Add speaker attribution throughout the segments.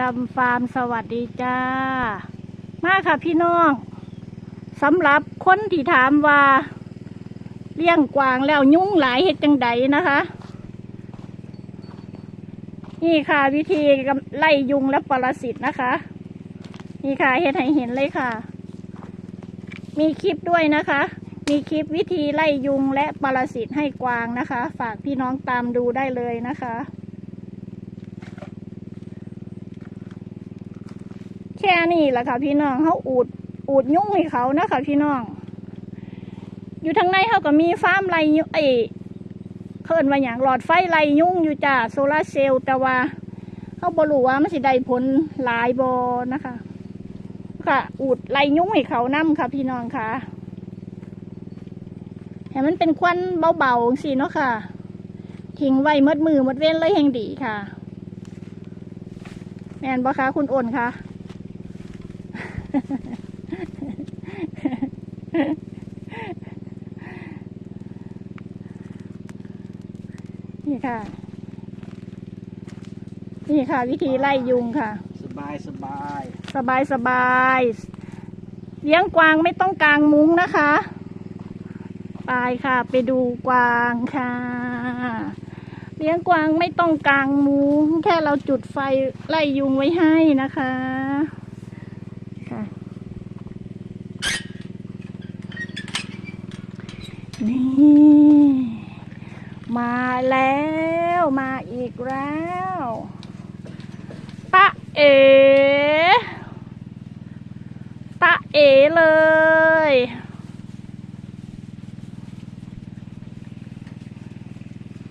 Speaker 1: ดำฟาร์มสวัสดีจ้า มาค่ะพี่น้องสำหรับคนที่ถามว่า เลี้ยงกวางแล้วยุ่งหลายเหตุจังใดนะคะ นี่ค่ะวิธีไล่ยุงและปรสิตนะคะ นี่ค่ะเห็ดให้เห็นเลยค่ะ มีคลิปด้วยนะคะ มีคลิปวิธีไล่ยุงและปรสิตให้กวางนะคะ ฝากพี่น้องตามดูได้เลยนะคะ แค่นี้แหละค่ะ พี่น้องเขาอูดอูดยุ่งให้เขานะคะพี่น้อง อยู่ทางในเขาก็มีฟาร์มไรยุ่งเอยเคินว่าอย่างหลอดไฟไรยุ่งอยู่จ้าโซลาเซลล์แต่ว่าเขาบรูว่ามันสิได้ผลหลายบอนะคะ ค่ะ อูดไรยุ่งให้เขานํค่ะ พี่น้องค่ะให้มันเป็นควันเบาๆสิเนาะค่ะทิ้งไว้มดมือมดเว้นเลยแห่งดีค่ะ แมนบอคะคุณโอนคะ นี่ค่ะ นี่ค่ะ วิธีไล่ยุงค่ะ
Speaker 2: สบายสบาย
Speaker 1: สบายสบายเลี้ยงกวางไม่ต้องกางมุ้งนะคะ ไปค่ะ ไปดูกวางค่ะ เลี้ยงกวางไม่ต้องกางมุ้ง แค่เราจุดไฟไล่ยุงไว้ให้นะคะค่ะ นี่ มาแล้วมาอีกแล้วตะเอตะเอเลย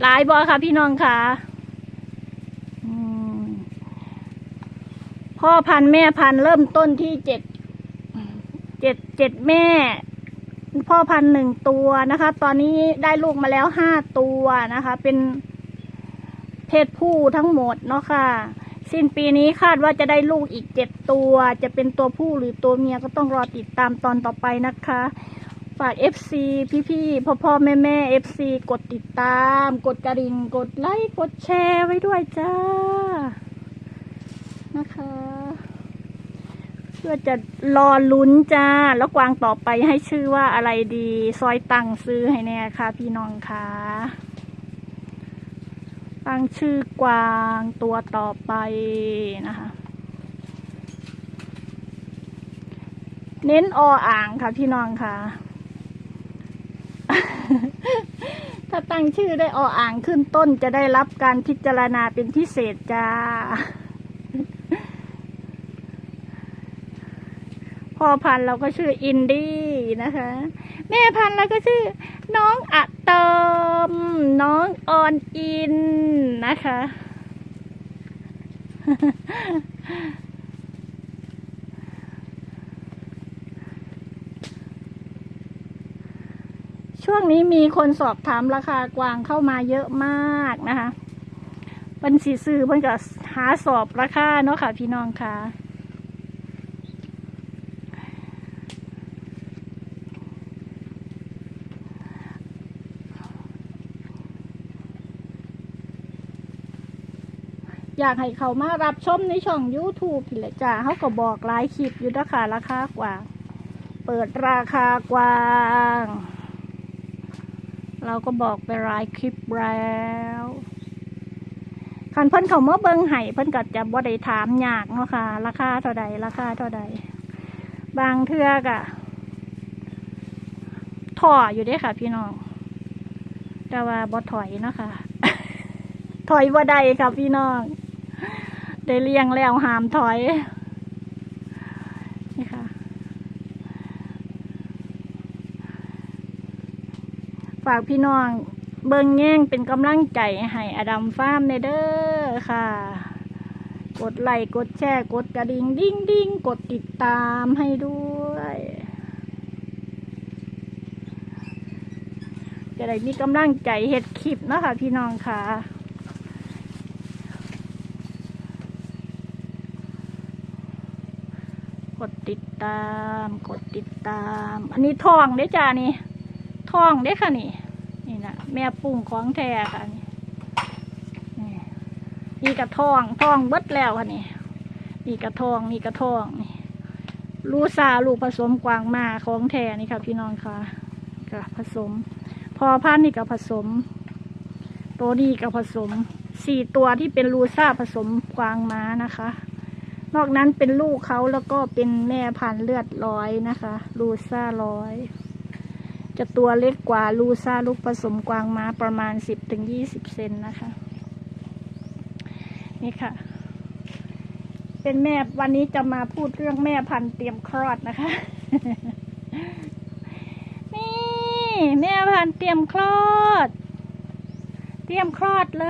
Speaker 1: หลายบอค่ะพี่น้องค่ะพ่อพันธุ์แม่พันธุ์เริ่มต้นที่เจ็ดเจ็ดเจ็ดแม่ พ่อพันธุ์หนึ่งตัวนะคะ ตอนนี้ได้ลูกมาแล้วห้าตัวนะคะ เป็นเพศผู้ทั้งหมดเนาะค่ะ สิ้นปีนี้คาดว่าจะได้ลูกอีกเจ็ดตัว จะเป็นตัวผู้หรือตัวเมียก็ต้องรอติดตามตอนต่อไปนะคะ ฝาก FC พี่ๆพ่อพ่อแม่แม่ FC กดติดตาม กดกระดิ่งกดไลค์กดแชร์ไว้ด้วยจ้านะคะ เพื่อจะรอลุ้นจ้า แล้วกวางต่อไปให้ชื่อว่าอะไรดี ซอยตังซื้อให้แน่ค่ะ พี่น้องค่ะตั้งชื่อกวางตัวต่อไปนะคะ เน้นออ่างค่ะพี่น้องค่ะ ถ้าตั้งชื่อได้ออ่างขึ้นต้นจะได้รับการพิจารณาเป็นพิเศษจ้า พ่อพันธุ์เราก็ชื่ออินดี้นะคะ แม่พันธุ์เราก็ชื่อ น้องอะตอม น้องออนอินนะคะ ช่วงนี้มีคนสอบถามราคากวางเข้ามาเยอะมากนะคะเป็นสีซื้อเพิ่นก็หาสอบราคาเนาะค่ะพี่น้องค่ะ อยากให้เขามารับชมในช่อง YouTube พี่ละจ้าเขาก็บอกหลายคลิปอยู่นะคะราคากว่า เปิดราคากวาง เราก็บอกไปหลายคลิปแล้วคันเพิ่นเขามาเบิงไห้เพิ่นก็จะบ่ได้ถามยากเนาะค่ะ ราคาเท่าใดราคาเท่าใดบางเทือกอะท่ออยู่ด้ค่ะ พี่น้อง แต่ว่าบ่ถอยเนาะค่ะ ถอยบ่ได้ค่ะพี่น้อง ได้เลี้ยงแล้วหามถอย นี่ค่ะ ฝากพี่น้องเบิ่งแย่งเป็นกำลังใจให้อดัมฟาร์มในเด้อค่ะ กดไลค์กดแชร์ กดกระดิ่งดิ้งดิ้งกดติดตามให้ด้วยจะได้มีกำลังใจเฮ็ดคลิปนะคะพี่น้องค่ะ กด ตาม กดติดตาม อันนี้ทองเด้จ้านี่ทองเด้ค่ะนี่ นี่นะแม่ปุ้งของแท้ค่ะนี่นี่กับทองทองเบิดแล้วค่ะนี่นี่กระทองนี่กระทองนี่ลูซาลูกผสมกวางมาของแท้นี่ค่ะพี่น้องค่ะก็ผสม พอพันนี่ก็ผสม ตัวนี้ก็ผสมสี่ตัวที่เป็นลูซ่าผสมกวางม้านะคะ นอกนั้นเป็นลูกเขาแล้วก็เป็นแม่พันธุ์เลือดร้อยนะคะลูซ่าร้อย จะตัวเล็กกว่าลูซ่าลูกผสมกวางม้าประมาณสิบถึงยี่สิบเซนนะคะ นี่ค่ะ เป็นแม่วันนี้จะมาพูดเรื่องแม่พันธุ์เตรียมคลอดนะคะ นี่แม่พันธุ์เตรียมคลอด เตรียมคลอดเล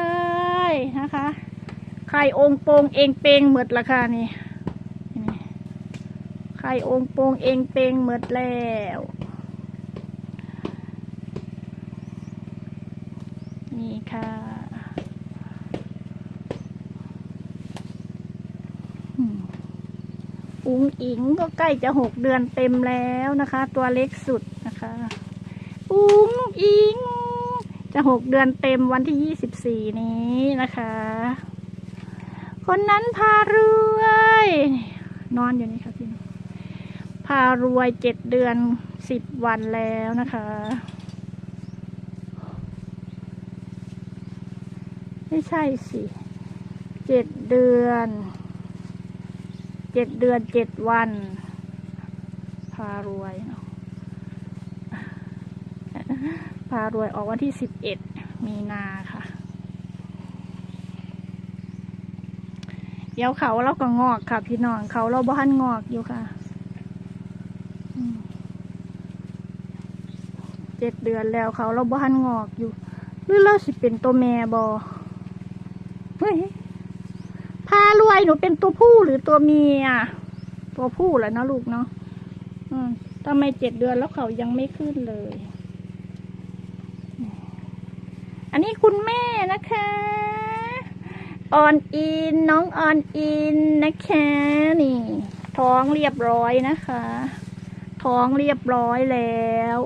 Speaker 1: ยนะคะ ไข่องโปงเองเปงหมดละค่ะนี่ไข่องโปงเองเปงหมดแล้วนี่ค่ะอุ๋งอิงก็ใกล้จะหกเดือนเต็มแล้วนะคะ ตัวเล็กสุดนะคะอุ๋งอิงจะหกเดือนเต็มวันที่ยี่สิบสี่นี้นะคะ คนนั้นพารวย นอนอยู่นี่ค่ะพี่น้องพารวยเจ็ดเดือนสิบวันแล้วนะคะไม่ใช่สิเจ็ดเดือนเจ็ดเดือนเจ็ดวัน พารวยเนาะพารวยออกวันที่สิบเอ็ดมีนาค่ะ เดี๋ยวเขาเราก็งอกค่ะ พี่น้องเขาเราบ้านงอกอยู่ค่ะเจ็ดเดือนแล้วเขาเราบ้านงอกอยู่หรือเราสิเป็นตัวแม่บอเฮ้ยพารวยหนูเป็นตัวผู้หรือตัวเมียตัวผู้แหละเนาะลูกเนาะทำไมเจ็ดเดือนแล้วเขายังไม่ขึ้นเลย อันนี้คุณแม่นะคะ ออนอินน้องออนอินนะคะนี่ ท้องเรียบร้อยนะคะ ท้องเรียบร้อยแล้ว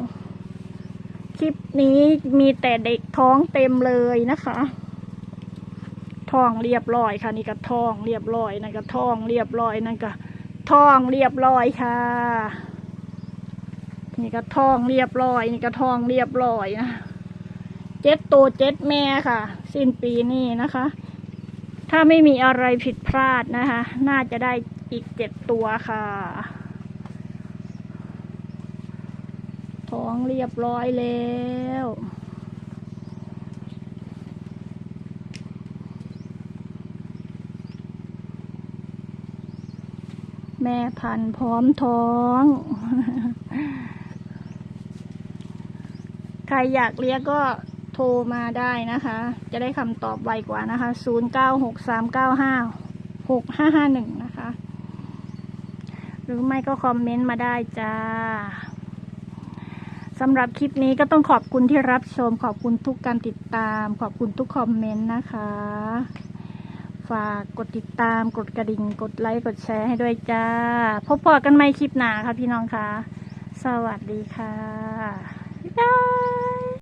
Speaker 1: คลิปนี้มีแต่เด็กท้องเต็มเลยนะคะท้องเรียบร้อยค่ะ นี่ก็ท้องเรียบร้อยนั่นก็ท้องเรียบร้อยนั่นก็ท้องเรียบร้อยค่ะ นี่ก็ท้องเรียบร้อย นี่ก็ท้องเรียบร้อยนะเจ็ดตัวเจ็ดแม่ค่ะ สิ้นปีนี้นะคะ ถ้าไม่มีอะไรผิดพลาดนะคะ น่าจะได้อีกเจ็ดตัวค่ะ ท้องเรียบร้อยแล้วแม่พันธุ์พร้อมท้อง ใครอยากเลี้ยงก็ รมาได้นะคะ จะได้คำตอบไวกว่านะคะ 0 9 6 3 9 5 6 5 5 1 นะคะ หรือไม่ก็คอมเมนต์มาได้จ้าสำหรับคลิปนี้ก็ต้องขอบคุณที่รับชม ขอบคุณทุกการติดตาม ขอบคุณทุกคอมเมนต์นะคะ ฝากกดติดตาม กดกระดิ่ง กดไลค์ กดแชร์ให้ด้วยจ้า พบพอกันใหม่คลิปหน้าค่ะพี่น้องค่ะสวัสดีค่ะบ๊ายบาย